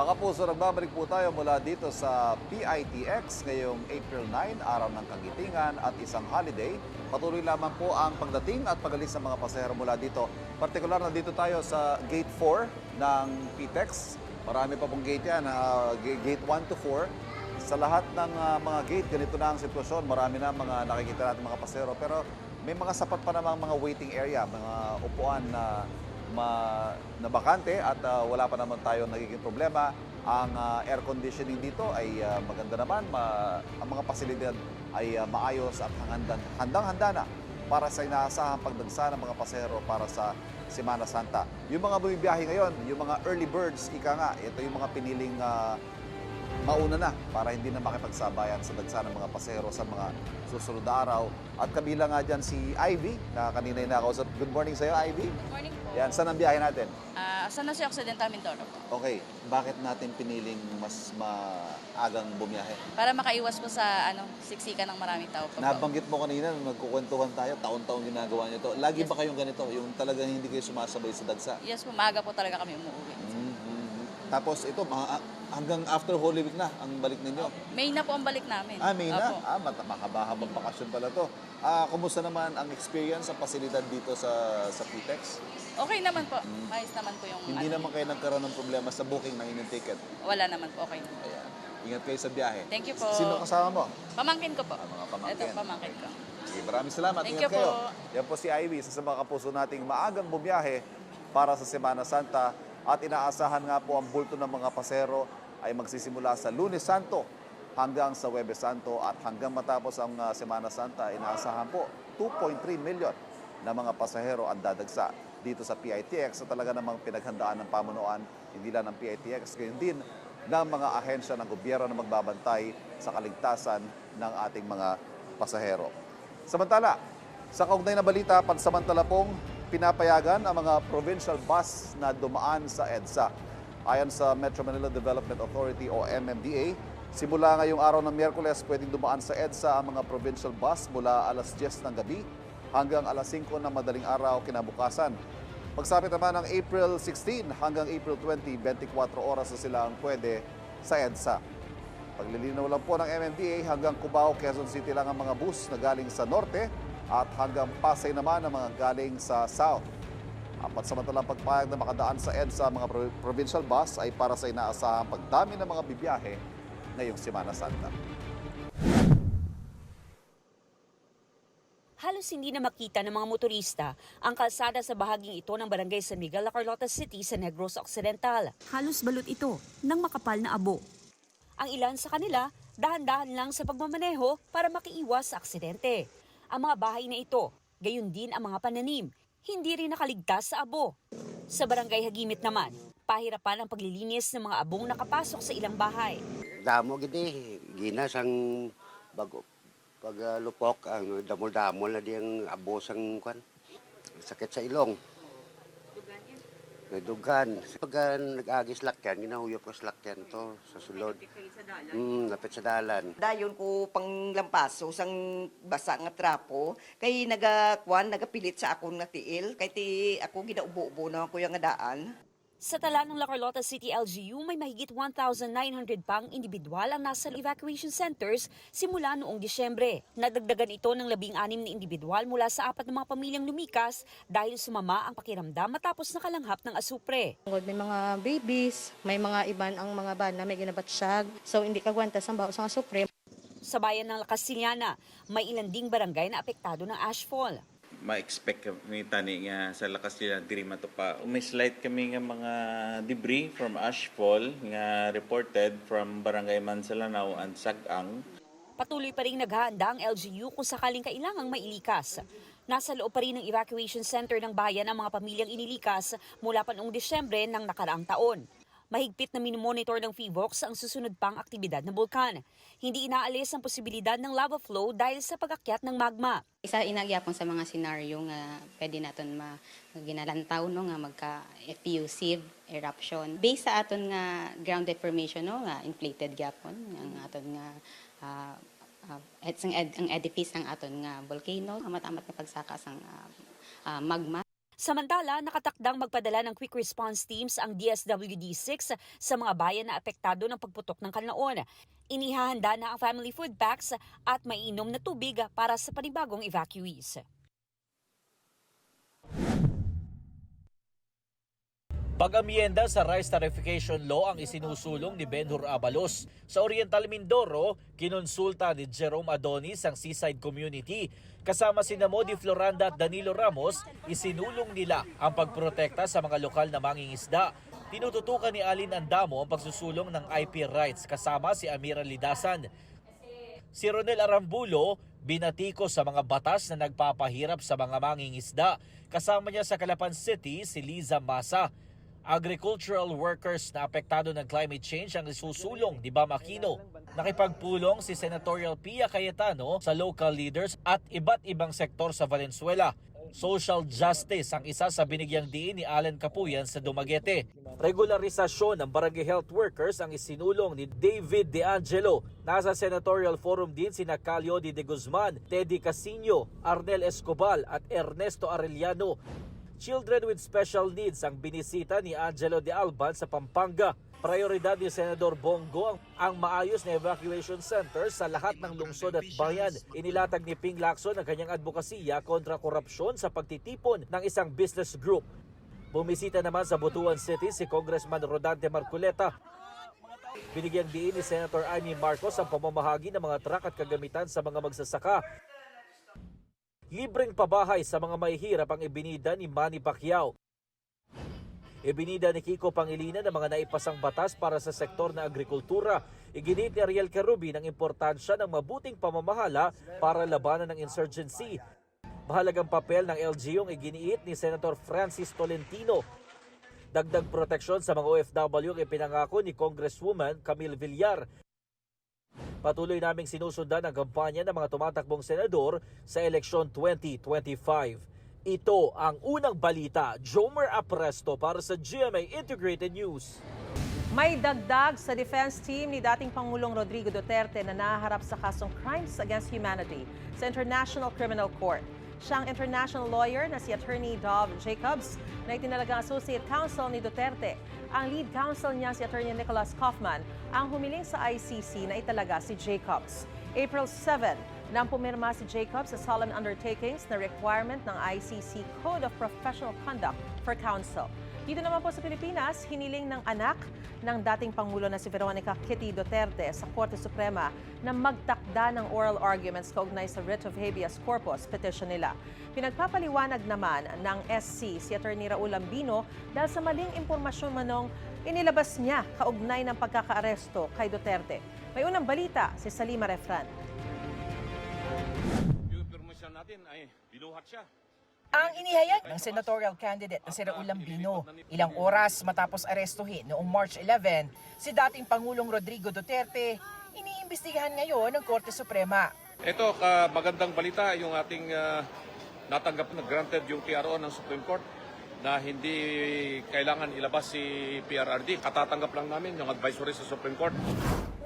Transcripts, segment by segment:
Mga kapuso, nagbabalik po tayo mula dito sa PITX ngayong April 9, araw ng kagitingan at isang holiday. Patuloy lamang po ang pagdating at pagalis ng mga pasahero mula dito. Partikular na dito tayo sa Gate 4 ng PTEX. Marami pa pong gate yan, g- Gate 1 to 4. Sa lahat ng ah, mga gate, ganito na ang sitwasyon. Marami na mga nakikita natin mga pasahero. Pero may mga sapat pa namang mga waiting area, mga upuan na ma, na bakante at ah, wala pa naman tayo nagiging problema. Ang ah, air conditioning dito ay ah, maganda naman. Ma, ang mga pasilidad ay ah, maayos at handang, handang-handa na para sa inaasahang pagdagsa ng mga pasahero para sa Semana Santa. Yung mga bumibiyahe ngayon, yung mga early birds, ika nga, ito yung mga piniling ah, mauna na para hindi na makipagsabayan sa dagsa ng mga pasahero sa mga susunod na araw. At kabilang nga dyan si Ivy, na kanina yung nakausap. Good morning sa'yo, Ivy. Morning po. Yan, saan ang biyahe natin? Ah, saan na si Occidental Mindoro po? Okay, bakit natin piniling mas maagang bumiyahe? Para makaiwas po sa ano, siksikan ng maraming tao po. Nabanggit mo kanina nung nagkukwentuhan tayo, taon-taon ginagawa niyo to. Lagi ba kayong ganito? Yung talagang hindi kayo sumasabay sa dagsa? Yes po, maaga po talaga kami umuwi. Mhm. Tapos ito, mga, hanggang after Holy Week na ang balik ninyo. May na po ang balik namin. Ah, may na? Opo. Ah, mat- makabahabang bakasyon pala to. Ah, kumusta naman ang experience sa pasilidad dito sa sa PTEX? Okay naman po. Ayos naman po yung. Hindi ano, naman kayo nagkaroon ng problema sa booking ng inyong ticket. Wala naman po, okay naman. Ayan. Ingat kayo sa biyahe. Thank you po. Sino kasama mo? Pamangkin ko po. Ah, mga pamangkin. Ito, pamangkin ko. Sige, maraming salamat. Thank Ingat you kayo. po. Yan po si Ivy, isa sa mga kapuso nating maagang bumiyahe para sa Semana Santa at inaasahan nga po ang bulto ng mga pasero ay magsisimula sa Lunes Santo hanggang sa Webes Santo at hanggang matapos ang ah, Semana Santa, inaasahan po 2.3 million na mga pasahero ang dadagsa dito sa PITX sa talaga namang pinaghandaan ng pamunuan, hindi lang ng PITX, gayon din ng mga ahensya ng gobyerno na magbabantay sa kaligtasan ng ating mga pasahero. Samantala, sa kaugnay na balita, pansamantala pong pinapayagan ang mga provincial bus na dumaan sa EDSA. Ayon sa Metro Manila Development Authority o MMDA, simula ngayong araw ng Miyerkules, pwedeng dumaan sa EDSA ang mga provincial bus mula alas 10 ng gabi hanggang alas 5 ng madaling araw kinabukasan. Pagsapit naman ng April 16 hanggang April 20, 24 oras na sila ang pwede sa EDSA. Paglilinaw lang po ng MMDA hanggang Cubao, Quezon City lang ang mga bus na galing sa norte at hanggang Pasay naman ang mga galing sa south. Apat samantalang pagpayag na makadaan sa EDSA mga pro- provincial bus ay para sa inaasahang pagdami ng mga bibiyahe ngayong Semana Santa. Halos hindi na makita ng mga motorista ang kalsada sa bahaging ito ng barangay San Miguel, La Carlota City sa Negros Occidental. Halos balot ito ng makapal na abo. Ang ilan sa kanila, dahan-dahan lang sa pagmamaneho para makiiwas sa aksidente. Ang mga bahay na ito, gayon din ang mga pananim, hindi rin nakaligtas sa abo. Sa barangay Hagimit naman, pahirapan ang paglilinis ng mga abong nakapasok sa ilang bahay. Damo gini, ginas ang bago pag ah, lupok ang damol-damol na di ang abos ang kwan. Sakit sa ilong. Dugan. Pag ah, nag-agis lakyan, ginahuyop ko lakyan to sa sulod. Mm, lapit sa dalan. Dayon ko panglampaso sang basa nga trapo kay nagakuan nagapilit sa akong natiil kay ti ako ginaubo-ubo na ko yung daan. Sa tala ng La Carlota City LGU, may mahigit 1,900 pang individual ang nasa evacuation centers simula noong Disyembre. Nadagdagan ito ng labing-anim na individual mula sa apat na mga pamilyang lumikas dahil sumama ang pakiramdam matapos nakalanghap ng asupre. May mga babies, may mga iban ang mga bana, may ginabatsyag. So hindi kagwanta sa bawas ang supreme. Sa bayan ng La Castillana, may ilan ding barangay na apektado ng ashfall. Ma-expect kami tani nga sa lakas nila diri matupa. May slight kami nga mga debris from ashfall nga reported from Barangay Mansalanao and Sagang. Patuloy pa rin naghahanda ang LGU kung sakaling kailangang mailikas. Nasa loob pa rin ng evacuation center ng bayan ang mga pamilyang inilikas mula pa noong Disyembre ng nakaraang taon. Mahigpit na minomonitor ng FIVOX ang susunod pang aktibidad ng bulkan. Hindi inaalis ang posibilidad ng lava flow dahil sa pagakyat ng magma. Isa inagyapon sa mga senaryo nga pwede naton ma ginalantaw no nga magka effusive eruption based sa aton nga ground deformation no nga inflated gyapon ang aton nga ah, et- ang, ed- ang edifice ng aton nga volcano matamat nga pagsakas ang ah, ah, magma Samantala, nakatakdang magpadala ng quick response teams ang DSWD-6 sa mga bayan na apektado ng pagputok ng kanlaon. Inihahanda na ang family food packs at mainom na tubig para sa panibagong evacuees. Pag-amienda sa Rice Tarification Law ang isinusulong ni Benhur Abalos. Sa Oriental Mindoro, kinonsulta ni Jerome Adonis ang seaside community. Kasama si Modi Floranda at Danilo Ramos, isinulong nila ang pagprotekta sa mga lokal na mangingisda. Tinututukan ni Alin Andamo ang pagsusulong ng IP rights kasama si Amira Lidasan. Si Ronel Arambulo, binatiko sa mga batas na nagpapahirap sa mga mangingisda. Kasama niya sa Calapan City si Liza Masa. Agricultural workers na apektado ng climate change ang isusulong ni Bam Aquino. Nakipagpulong si Senatorial Pia Cayetano sa local leaders at iba't ibang sektor sa Valenzuela. Social justice ang isa sa binigyang diin ni Allen Capuyan sa Dumaguete. Regularisasyon ng barangay health workers ang isinulong ni David De Angelo. Nasa senatorial forum din sina Calio de, de Guzman, Teddy Casino, Arnel Escobar at Ernesto Arellano. Children with special needs ang binisita ni Angelo de Alban sa Pampanga. Prioridad ni Senador Bongo ang, ang maayos na evacuation center sa lahat ng lungsod at bayan. Inilatag ni Ping Lacson ang kanyang advokasya kontra korupsyon sa pagtitipon ng isang business group. Bumisita naman sa Butuan City si Congressman Rodante Marculeta. Binigyang diin ni Senator Amy Marcos ang pamamahagi ng mga truck at kagamitan sa mga magsasaka. Libreng pabahay sa mga mahihirap ang ibinida ni Manny Pacquiao. Ibinida ni Kiko Pangilinan ang mga naipasang batas para sa sektor na agrikultura. Iginit ni Ariel Carubi ng importansya ng mabuting pamamahala para labanan ng insurgency. Mahalagang papel ng LGU ang iginiit ni Senator Francis Tolentino. Dagdag proteksyon sa mga OFW ang ipinangako ni Congresswoman Camille Villar. Patuloy naming sinusundan ang kampanya ng mga tumatakbong senador sa eleksyon 2025. Ito ang unang balita, Jomer Apresto para sa GMA Integrated News. May dagdag sa defense team ni dating Pangulong Rodrigo Duterte na naharap sa kasong crimes against humanity sa International Criminal Court. Siyang international lawyer na si Attorney Dov Jacobs na itinalagang Associate Counsel ni Duterte. Ang lead counsel niya si Attorney Nicholas Kaufman ang humiling sa ICC na italaga si Jacobs. April 7, nang pumirma si Jacobs sa solemn undertakings na requirement ng ICC Code of Professional Conduct for Counsel. Dito naman po sa Pilipinas, hiniling ng anak ng dating Pangulo na si Veronica Kitty Duterte sa Korte Suprema na magtakda ng oral arguments kaugnay sa writ of habeas corpus petition nila. Pinagpapaliwanag naman ng SC si Attorney Raul Ambino dahil sa maling impormasyon manong inilabas niya kaugnay ng pagkakaaresto kay Duterte. May unang balita si Salima Refran. Yung permission natin ay binuhat siya. Ang inihayag ng senatorial candidate na si Raul Lambino ilang oras matapos arestuhin noong March 11 si dating Pangulong Rodrigo Duterte, iniimbestigahan ngayon ng Korte Suprema. Ito, ka magandang balita yung ating ah, natanggap na granted yung TRO ng Supreme Court na hindi kailangan ilabas si PRRD. Katatanggap lang namin yung advisory sa Supreme Court.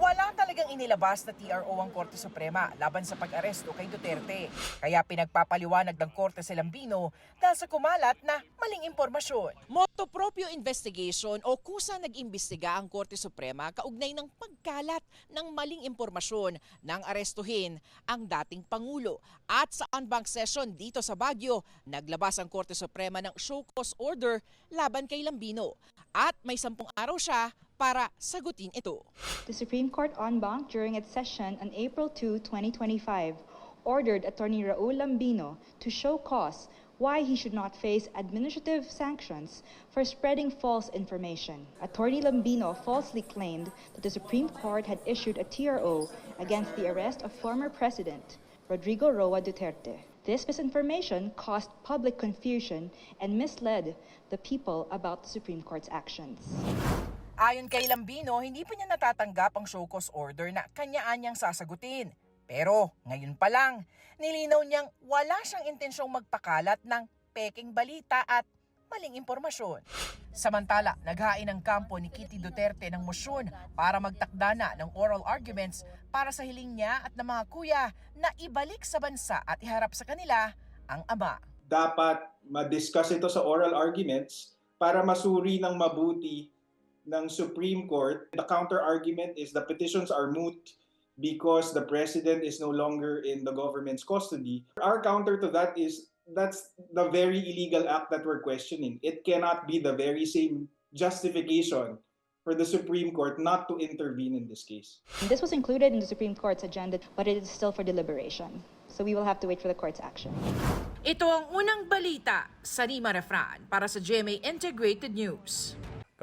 Wala talagang inilabas na TRO ang Korte Suprema laban sa pag-aresto kay Duterte. Kaya pinagpapaliwanag ng Korte si Lambino dahil sa kumalat na maling impormasyon. Motopropyo investigation o kusa nag-imbestiga ang Korte Suprema kaugnay ng pagkalat ng maling impormasyon nang arestuhin ang dating Pangulo. At sa unbank session dito sa Baguio, naglabas ang Korte Suprema ng show cause order laban kay Lambino. At may sampung araw siya para sagutin ito. The Supreme Court on bank during its session on April 2, 2025, ordered Attorney Raul Lambino to show cause why he should not face administrative sanctions for spreading false information. Attorney Lambino falsely claimed that the Supreme Court had issued a TRO against the arrest of former President Rodrigo Roa Duterte. This misinformation caused public confusion and misled the people about the Supreme Court's actions. Ayon kay Lambino, hindi pa niya natatanggap ang show cause order na kanyaan niyang sasagutin. Pero ngayon pa lang, nilinaw niyang wala siyang intensyong magpakalat ng peking balita at maling impormasyon. Samantala, naghain ang kampo ni Kitty Duterte ng mosyón para magtakda na ng oral arguments para sa hiling niya at ng mga kuya na ibalik sa bansa at iharap sa kanila ang ama. dapat ma-discuss ito sa oral arguments para masuri ng mabuti ng Supreme Court. The counter-argument is the petitions are moot because the president is no longer in the government's custody. Our counter to that is that's the very illegal act that we're questioning. It cannot be the very same justification for the Supreme Court not to intervene in this case. This was included in the Supreme Court's agenda, but it is still for deliberation. So we will have to wait for the court's action. Ito ang unang balita sa Rima Refran para sa GMA Integrated News.